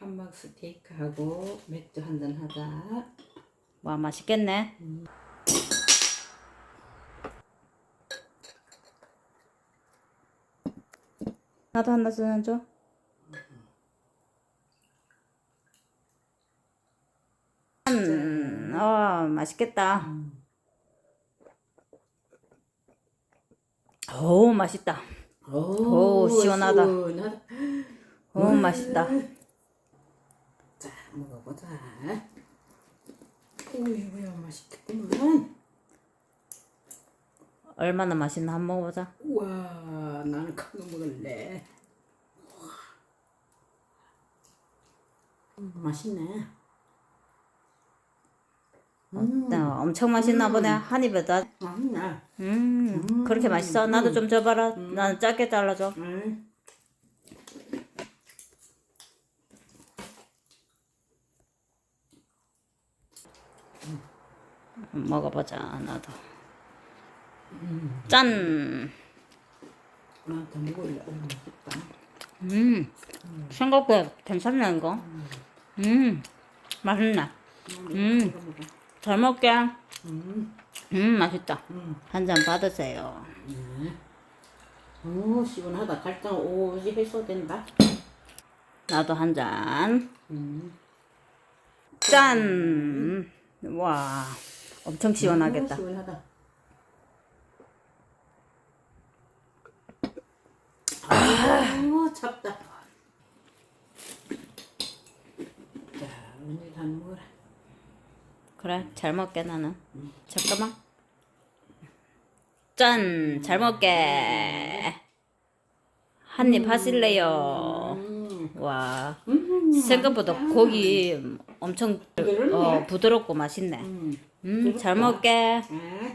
함박 스테이크하고 맥주 한잔 하자. 와 맛있겠네. 나도 하나 쓰는 줘. 음, 어 맛있겠다. 오 맛있다. 오, 오, 시원하다. 시원하다. 오 맛있다. 자, 먹어보자. 오이구야 맛있겠구만. 얼마나 맛있나 한번 먹어보자. 우와, 나는 큰거 먹을래. 우와. 음, 맛있네. 음, 어, 엄청 맛있나 보네. 한 입에 다. 맛있네. 음, 그렇게 맛있어? 나도 좀 줘봐라. 나는 짧게 잘라줘. 음. 먹어보자 나도 짠 나도 먹을래. 오, 맛있다. 음, 생각보다 괜찮네 이거 음 맛있네 음. 이거 먹어. 잘 먹게 음, 음 맛있다 음. 한잔 받으세요 네. 오, 시원하다. 갈등 오지 해서 된다. 나도 한잔 음. 짠! 와 엄청 시원하겠다 오, 시원하다. 아, 찹다. 자, 언니 다 먹어라. 그래 잘 먹게 나는 잠깐만 짠! 잘 먹게 한 입 하실래요 음, 와. 음, 생각보다 고기 엄청 어, 부드럽고 맛있네. 음, 음, 잘 먹게. 아,